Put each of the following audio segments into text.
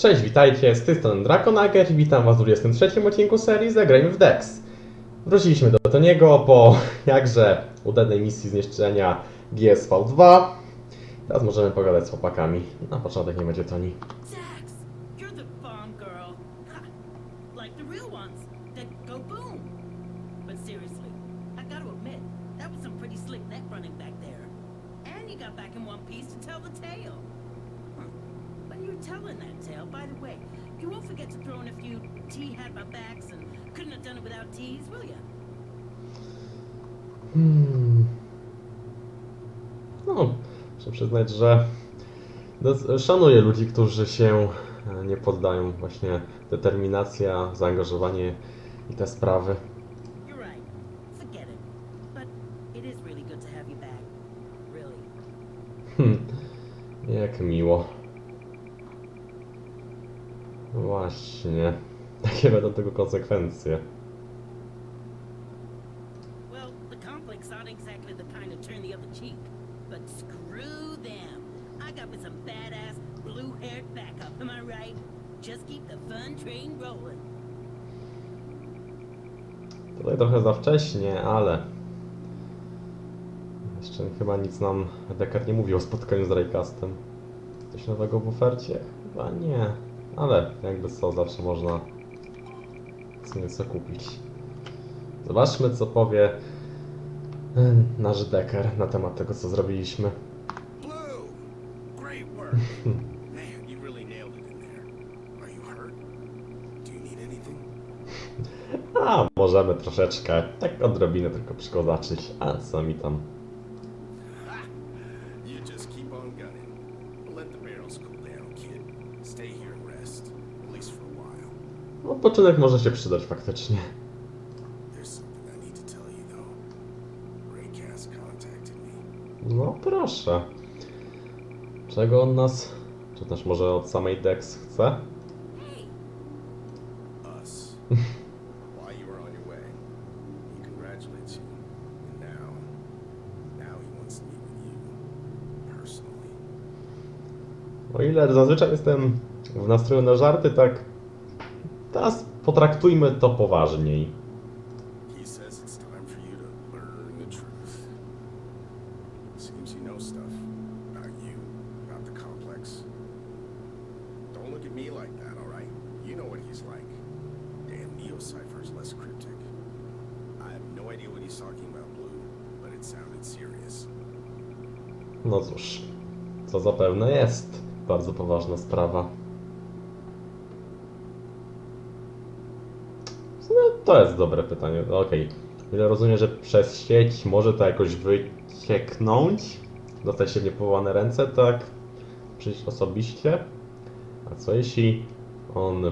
Cześć, witajcie, z tej strony Drakonager i witam was w 23 odcinku serii Zagrajmy w Dex. Wróciliśmy do Toniego po jakże udanej misji zniszczenia GSV-2. Teraz możemy pogadać z chłopakami. Na początek nie będzie Toni. Zax, you're the bomb girl. Ha! Like the real ones that go boom. But seriously, I gotta admit, that was some pretty slick net running back there. And you got back in one piece to tell the tale. You're telling that tale, by the way, you won't forget to throw in a few T had my backs and couldn't have done it without T's, will ya? Hmm. No, muszę przyznać, że no, szanuję ludzi, którzy się e, nie poddają. Właśnie determinacja, zaangażowanie i te sprawy. You're right. Forget Właśnie. Jakie będą tego konsekwencje? Tutaj trochę za wcześnie, ale... Jeszcze chyba nic nam Dekar nie mówił o spotkaniu z Raycastem. Coś nowego w ofercie? Chyba nie. Ale jakby co, zawsze można co nieco kupić. Zobaczmy, co powie nasz Dekar na temat tego, co zrobiliśmy. A, możemy troszeczkę, tak odrobinę tylko przykozaczyć. A co mi tam? Ha! You just keep on gunning. But let the barrels cool down, kid. Stay here and rest. At least for a while. Odpoczynek może się przydać faktycznie. No proszę. Czego on nas, czy też może od samej Dex chce? O ile zazwyczaj jestem w nastroju na żarty, tak teraz potraktujmy to poważniej. No. No cóż, to zapewne jest bardzo poważna sprawa. No, to jest dobre pytanie. No, Okej. Ile rozumiem, że przez sieć może to jakoś wycieknąć, dostać się w niepowołane ręce, tak? Przyjść osobiście. A co jeśli on,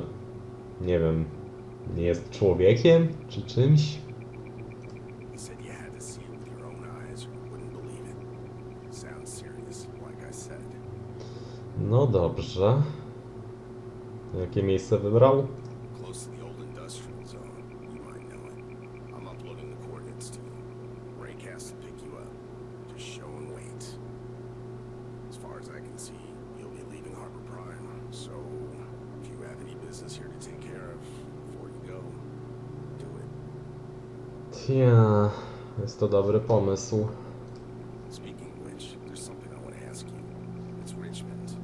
nie wiem, nie jest człowiekiem czy czymś? He said you had to see it with your own eyes or you wouldn't believe it. Sounds serious, like I said. No dobrze. Jakie miejsce wybrał? Close to the old industrial zone. You might know it. I'm uploading the coordinates to you. Raycast will pick you up. Just show and wait. As far as I can see, you'll be leaving Harbor Prime. So, if you have any business here to take care of before you go, do it. Tia, jest to dobry pomysł. Speaking of which, there's something I want to ask you. It's Richmond.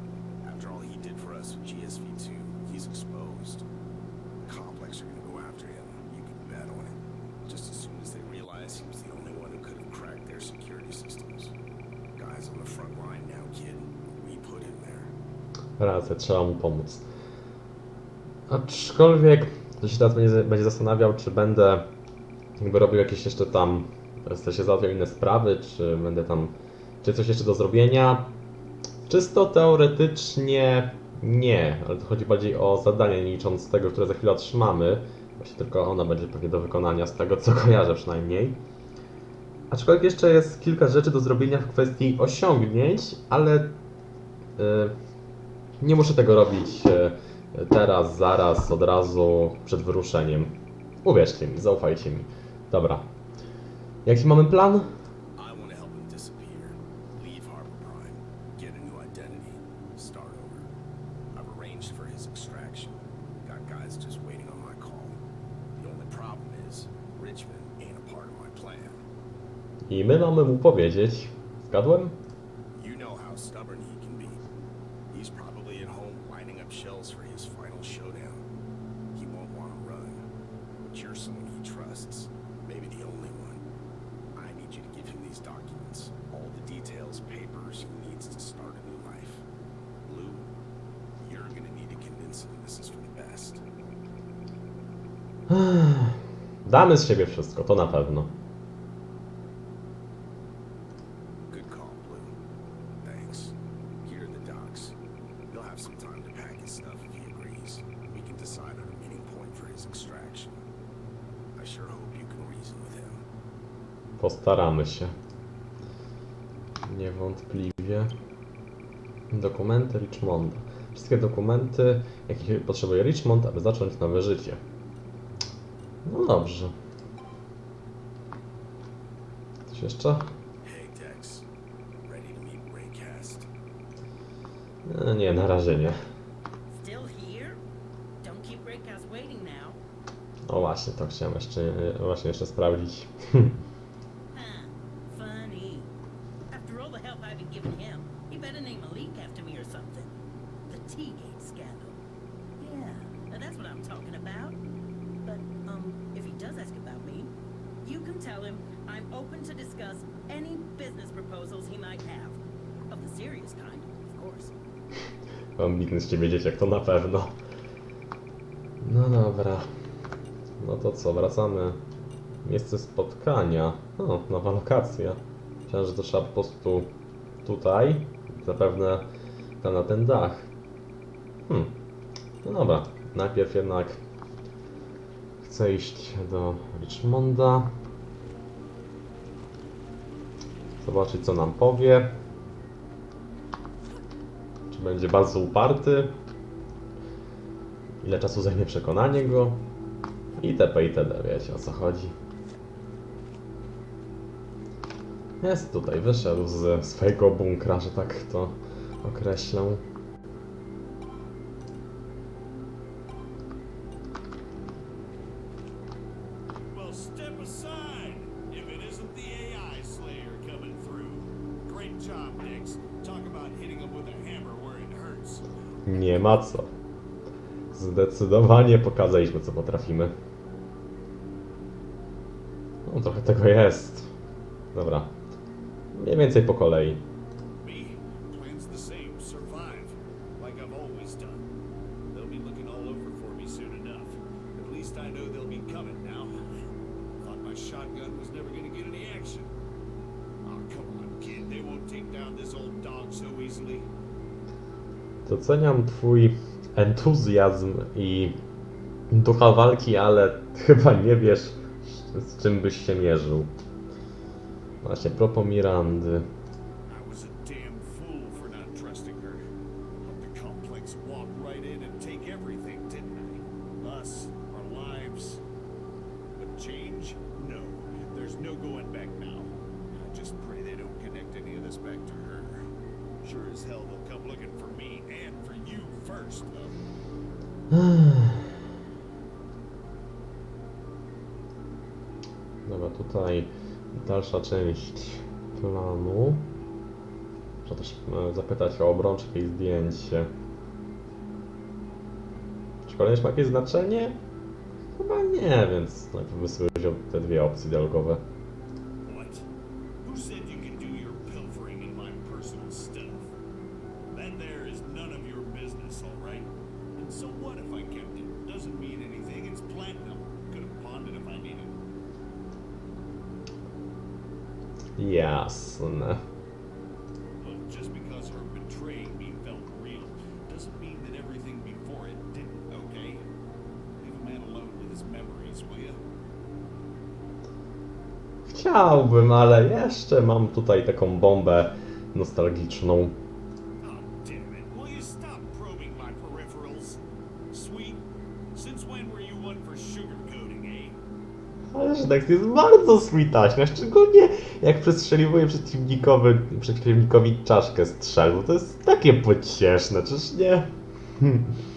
After all he did for us with GSV2, he's exposed. The complex are going to go after him. You can bet on it. Just as soon as they realize he was the only one who could have cracked their security systems. Guys on the front line now, kid. We put him there. Racja, trzeba mu pomóc. Aczkolwiek, to się teraz będzie, będzie zastanawiał, czy będę jakby robił jakieś jeszcze tam, w sensie załatwiał inne sprawy, czy będę tam, czy coś jeszcze do zrobienia. Czysto teoretycznie nie, ale to chodzi bardziej o zadanie, nie licząc tego, które za chwilę otrzymamy. Właśnie tylko ona będzie pewnie do wykonania, z tego co kojarzę przynajmniej. Aczkolwiek jeszcze jest kilka rzeczy do zrobienia w kwestii osiągnięć, ale y, nie muszę tego robić e, teraz, zaraz, od razu, przed wyruszeniem. Uwierzcie mi, zaufajcie mi. Dobra. Jaki mamy plan? I want to help him disappear. Leave Harbor Prime. Get a new identity. Start over. I've arranged arranged for his extraction. Got guys just waiting on my call. The only problem is, Richmond ain't a part of my plan. I my mamy mu powiedzieć. Zgadłem? You know how stubborn he can be. He's probably at home lining up shells for his final showdown. He won't want to run. But you're someone he trusts. Maybe the only one. I need you to give him these documents. All the details, papers he needs to start a new life. Blue, you're gonna need to convince him this is for the best. Damy z siebie wszystko, to na pewno. Good call, Blue. Thanks. Here are the docs. He'll have some time to pack his stuff if he agrees. We can decide on a meeting point for his extraction. I sure hope you can reason with him. Postaramy się. Niewątpliwie. Dokumenty Richmonda. Wszystkie dokumenty, jakie potrzebuje Richmond, aby zacząć nowe życie. No dobrze. Coś jeszcze? E, Nie, na razie nie. O właśnie, to chciałem jeszcze, właśnie jeszcze sprawdzić. Huh. Funny. After all the help I've been giving him, he better name a leak after me or something. The Teagate scandal. Yeah, now that's what I'm talking about. But, um, if he does ask about me, you can tell him I'm open to discuss any business proposals he might have. Of the serious kind, of course. Ambitny z ciebie dzieciak, to na pewno. No dobra. No to co, wracamy. Miejsce spotkania. O, nowa lokacja. Myślałem, że to trzeba po prostu tutaj. Zapewne tam na ten dach. Hmm. No dobra. Najpierw jednak chcę iść do Richmonda. Zobaczyć co nam powie. Będzie bardzo uparty? Ile czasu zajmie przekonanie go? I TP i TD, wiecie o co chodzi. Jest tutaj, wyszedł z swojego bunkra, że tak to określę. Talk about hitting him with a hammer. Nie ma co. Zdecydowanie pokazaliśmy, co potrafimy. No, trochę tego jest. Dobra. Mniej więcej po kolei. Doceniam Twój entuzjazm i ducha walki, ale chyba nie wiesz, z czym byś się mierzył. Właśnie, propos Mirandy. Część planu. Muszę też e, zapytać o obrączkę i zdjęcie. Czy kolejność ma jakieś znaczenie? Chyba nie, więc najpierw sobie te dwie opcje dialogowe. Ale jeszcze mam tutaj taką bombę nostalgiczną. Ależ tekst jest bardzo switaśna, szczególnie jak przestrzeliwuje przeciwnikowy, przeciwnikowi czaszkę strzelbą. To jest takie pocieszne, czyż nie? But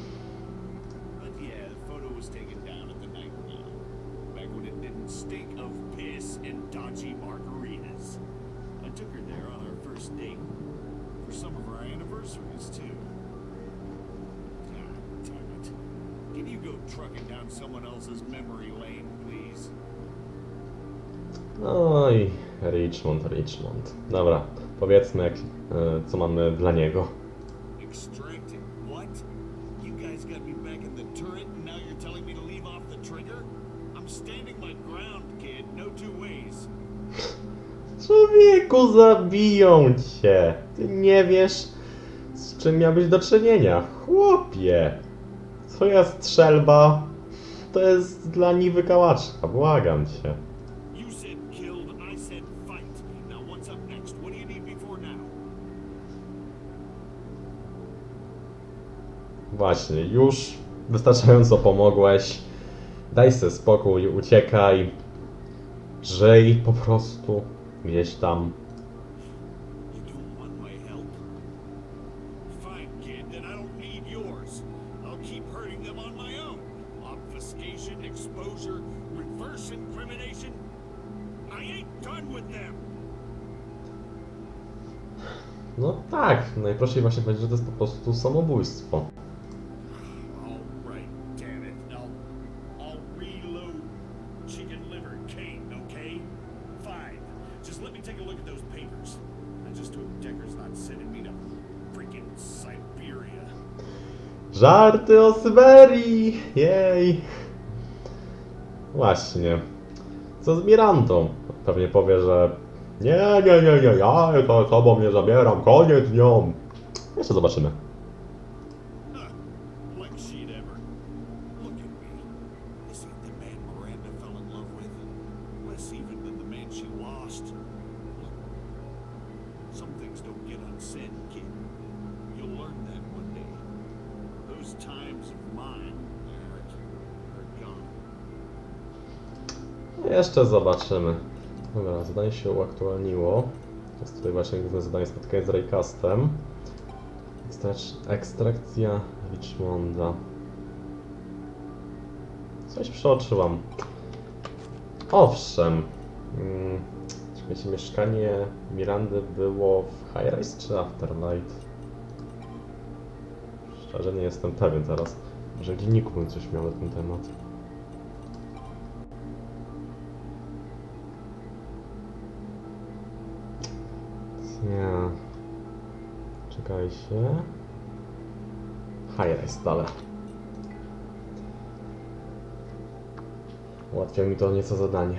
Oj, Richmond, Richmond. Dobra, powiedzmy, jak, e, co mamy dla niego. No. Człowieku, zabiją cię! Ty nie wiesz, z czym miałeś do czynienia. Chłopie! Twoja strzelba to jest dla niby kałaczka, błagam cię. Właśnie, już wystarczająco pomogłeś. Daj sobie spokój, uciekaj. Żyj po prostu gdzieś tam. Them. No tak, najprościej właśnie będzie, że to jest po prostu samobójstwo. Żarty o Syberii! Jej! Właśnie. Co z Mirandą? Pewnie powie, że nie, nie, nie, nie, ja to tobą nie zabieram, koniec z nią. Jeszcze zobaczymy. Jeszcze zobaczymy. Dobra, zadanie się uaktualniło. Jest tutaj właśnie główne zadanie spotkanie z Raycastem. Ekstrakcja Richmonda. Coś przeoczyłam. Owszem. Mm, Czekajcie, mieszkanie Mirandy było w High Rise czy Afterlight? Szczerze nie jestem pewien teraz. Może w dzienniku bym coś miał na ten temat. Czekajcie. High Rise dalej. Ułatwia mi to nieco zadanie.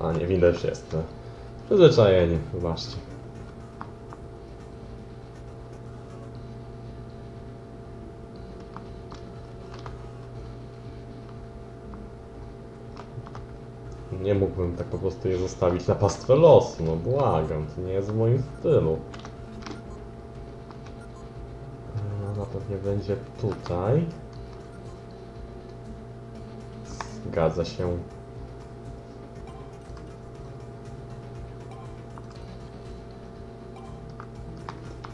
A nie, widać jest. no. Przyzwyczajenie, wybaczcie. Nie mógłbym tak po prostu je zostawić na pastwę losu, no błagam, to nie jest w moim stylu. E, Ona pewnie będzie tutaj. Zgadza się.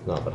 Dobra.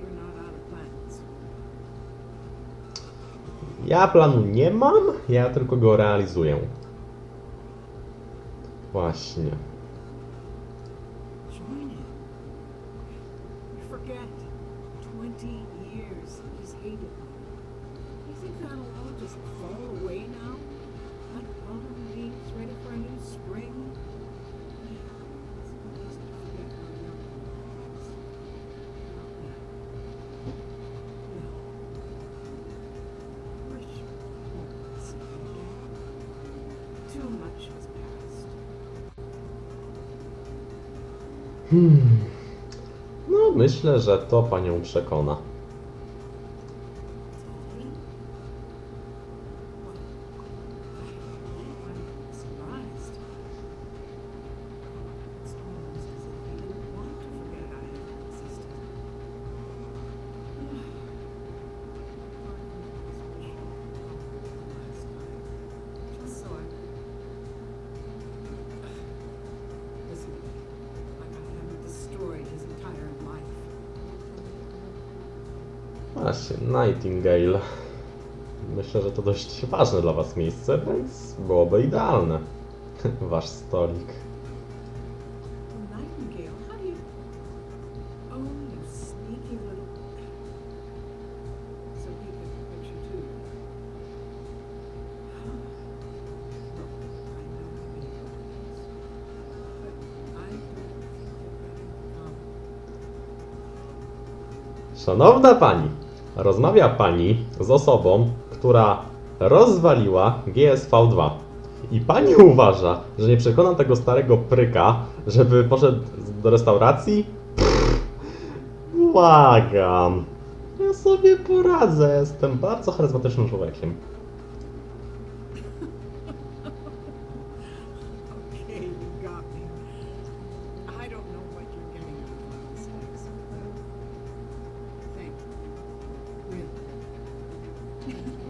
You're not out of plans. Ja planu nie mam, ja tylko go realizuję. Właśnie. Join him. You forget. Twenty years he's hated me. You think that'll all just fall away now? Like autumn leaves ready for a new spring? Hmm. No, myślę, że to panią przekona. Nightingale. Myślę, że to dość ważne dla Was miejsce, więc byłoby idealne. Wasz stolik. Szanowna Pani, rozmawia pani z osobą, która rozwaliła GSV2. I pani uważa, że nie przekonam tego starego pryka, żeby poszedł do restauracji? Pff, błagam. Ja sobie poradzę, jestem bardzo charyzmatycznym człowiekiem.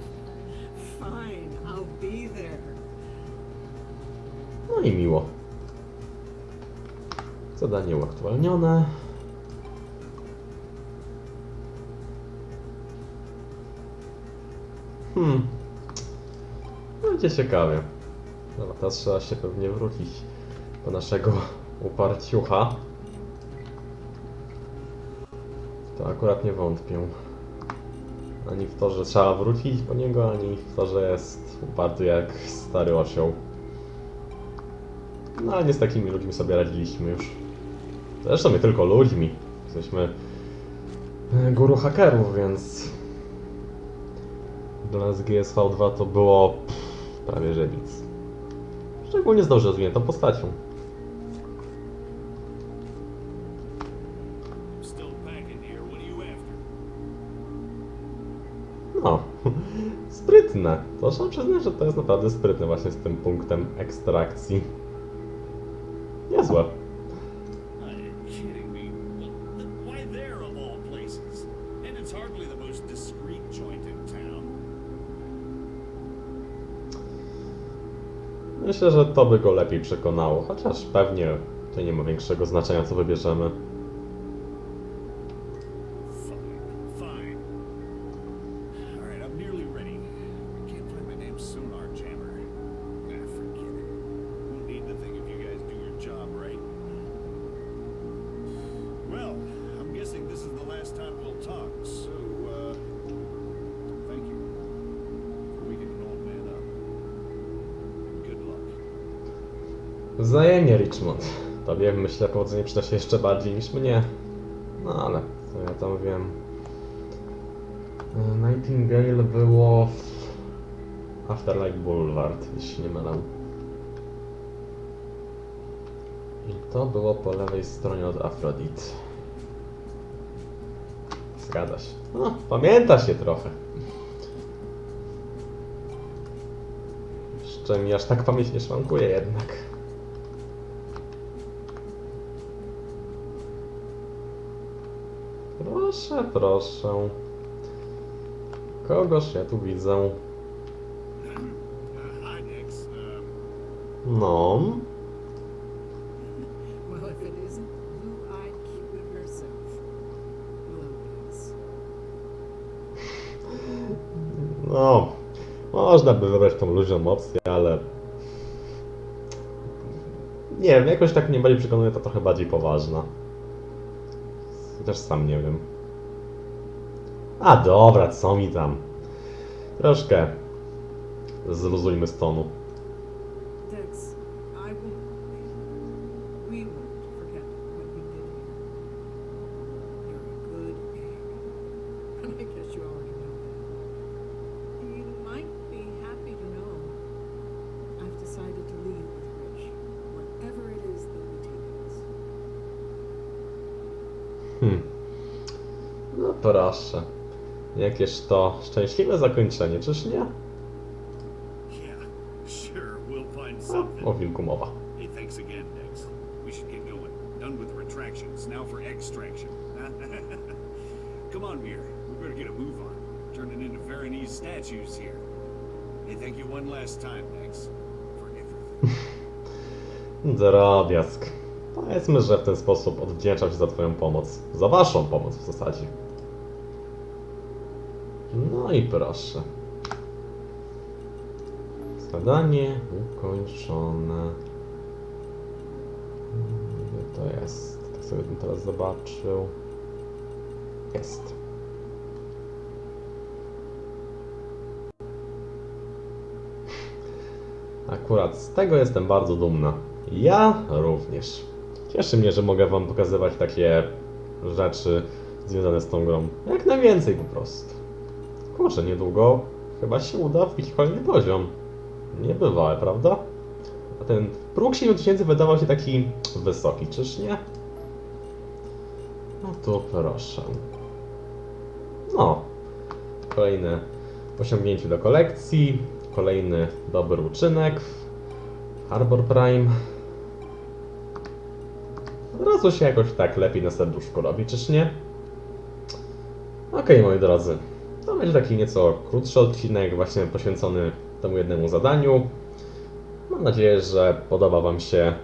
No i miło. Zadanie uaktualnione. Hmm. Będzie ciekawie. Dobra, teraz trzeba się pewnie wrócić do naszego uparciucha. To akurat nie wątpię. Ani w to, że trzeba wrócić po niego, ani w to, że jest uparty jak stary osioł. No ale nie z takimi ludźmi sobie radziliśmy już. Zresztą nie tylko ludźmi. Jesteśmy e, guru hakerów, więc dla nas GSV2 to było pff, prawie że nic. Szczególnie z dobrze rozwiniętą postacią. Sprytne. To trzeba przyznać, że to jest naprawdę sprytne właśnie z tym punktem ekstrakcji. Niezłe. Myślę, że to by go lepiej przekonało, chociaż pewnie to nie ma większego znaczenia, co wybierzemy. Myślę powodzenie przyda się jeszcze bardziej niż mnie. No ale co ja tam wiem. E, Nightingale było w Afterlife Boulevard, jeśli nie mylę. I to było po lewej stronie od Aphrodite. Zgadza się. No, pamięta się trochę. Jeszcze mi aż tak pamięć nie szwankuje jednak. Proszę. Kogoż ja tu widzę? No. No. Można by wybrać tą luźną opcję, ale... Nie wiem, jakoś tak mnie bardziej przekonuje to trochę bardziej poważna. Chociaż sam nie wiem. A dobra, co mi tam? Troszkę zluzujmy z tonu. Dex, I won't. We won't forget what you did here. You're a good egg. And I guess you already know that. You might be happy to know I've decided to leave with Rich, wherever it is that we take us. No proszę. Jakież to szczęśliwe zakończenie, czyż nie? Something. O wilku mowa. Hey, thanks again, Dex. We should get going. Done with retractions, now for extraction. Come on, Mir. We better get a move on. Turning into Veronese statues here. Hey, thank you one last time, Dex. For everything. Drobiazg. Powiedzmy, że w ten sposób odwdzięczam się za Twoją pomoc. Za Waszą pomoc w zasadzie. No i proszę. Zadanie ukończone. Gdzie to jest? Tak sobie bym teraz zobaczył. Jest. Akurat z tego jestem bardzo dumna. Ja również. Cieszy mnie, że mogę Wam pokazywać takie rzeczy związane z tą grą. Jak najwięcej po prostu. Kurczę, niedługo chyba się uda wbić kolejny poziom. Niebywałe, prawda? A ten próg 7000 wydawał się taki wysoki, czyż nie? No tu proszę. No. Kolejne osiągnięcie do kolekcji. Kolejny dobry uczynek. Harbor Prime. Od razu się jakoś tak lepiej na serduszku robi, czyż nie? Okej, moi drodzy. To będzie taki nieco krótszy odcinek, właśnie poświęcony temu jednemu zadaniu. Mam nadzieję, że podoba Wam się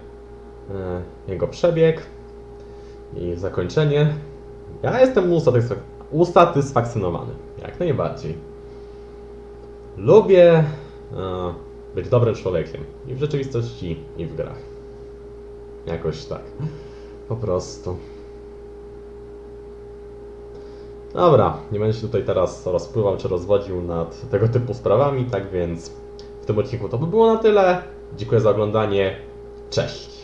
e, jego przebieg i zakończenie. Ja jestem usatysfak- usatysfakcjonowany, jak najbardziej. Lubię e, być dobrym człowiekiem i w rzeczywistości, i w grach. Jakoś tak. Po prostu. Dobra, nie będę się tutaj teraz rozpływał czy rozwodził nad tego typu sprawami, tak więc w tym odcinku to by było na tyle. Dziękuję za oglądanie. Cześć!